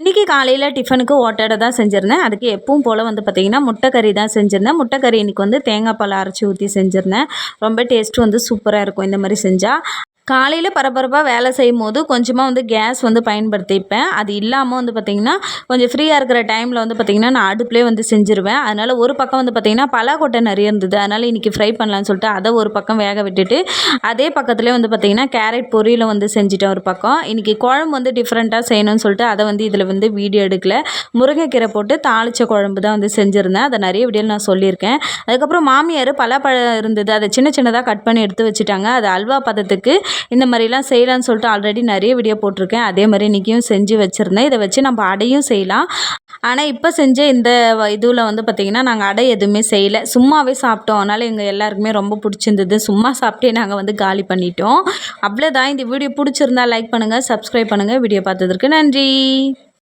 இன்றைக்கி காலையில் டிஃபனுக்கு ஓட்டடை தான் செஞ்சுருந்தேன். அதுக்கு எப்பவும் போல் வந்து பார்த்திங்கன்னா முட்டைக்கறி தான் செஞ்சுருந்தேன். முட்டைக்கறி இன்றைக்கி வந்து தேங்காய் பால் அரைச்சி ஊற்றி செஞ்சுருந்தேன். ரொம்ப டேஸ்ட்டு வந்து சூப்பராக இருக்கும் இந்த மாதிரி செஞ்சால் காலையில் பரபரப்பாக வேலை செய்யும் போது கொஞ்சமாக வந்து கேஸ் வந்து பயன்படுத்திப்பேன். அது இல்லாமல் வந்து பார்த்திங்கன்னா கொஞ்சம் ஃப்ரீயாக இருக்கிற டைமில் வந்து பார்த்திங்கன்னா நான் அடுப்புலேயே வந்து செஞ்சுருவேன். அதனால் ஒரு பக்கம் வந்து பார்த்திங்கன்னா பலாக்கொட்டை நிறைய இருந்தது. அதனால் இன்றைக்கி ஃப்ரை பண்ணலான்னு சொல்லிட்டு அதை ஒரு பக்கம் வேக விட்டுட்டு அதே பக்கத்துலேயே வந்து பார்த்திங்கன்னா கேரட் பொரியலை வந்து செஞ்சுட்டேன் ஒரு பக்கம். இன்றைக்கி குழம்பு வந்து டிஃப்ரெண்ட்டாக செய்யணும்னு சொல்லிட்டு அதை வந்து இதில் வந்து வீடியோ எடுக்கல. முருங்கைக்கீரை போட்டு தாளித்த குழம்பு தான் வந்து செஞ்சுருந்தேன். அதை நிறைய வீடியோவில் நான் சொல்லியிருக்கேன். அதுக்கப்புறம் மாமியார் பலாப்பழம் இருந்தது. அதை சின்ன சின்னதாக கட் பண்ணி எடுத்து வச்சுட்டாங்க. அது அல்வா பதத்துக்கு இந்த மாதிரிலாம் செய்யலான்னு சொல்லிட்டு ஆல்ரெடி நிறைய வீடியோ போட்டிருக்கேன். அதே மாதிரி இன்றைக்கியும் செஞ்சு வச்சுருந்தேன். இதை வச்சு நம்ம அடையும் செய்யலாம். ஆனால் இப்போ செஞ்ச இந்த இதுவில் வந்து பார்த்திங்கன்னா நாங்கள் அடை எதுவுமே செய்யலை. சும்மாவே சாப்பிட்டோம். அதனால் எங்கள் எல்லாருக்குமே ரொம்ப பிடிச்சிருந்தது. சும்மா சாப்பிட்டே நாங்கள் வந்து காலி பண்ணிட்டோம். அவ்வளோதான் இந்த வீடியோ பிடிச்சிருந்தா லைக் பண்ணுங்கள் சப்ஸ்கிரைப் பண்ணுங்கள் வீடியோ பார்த்ததற்கு நன்றி.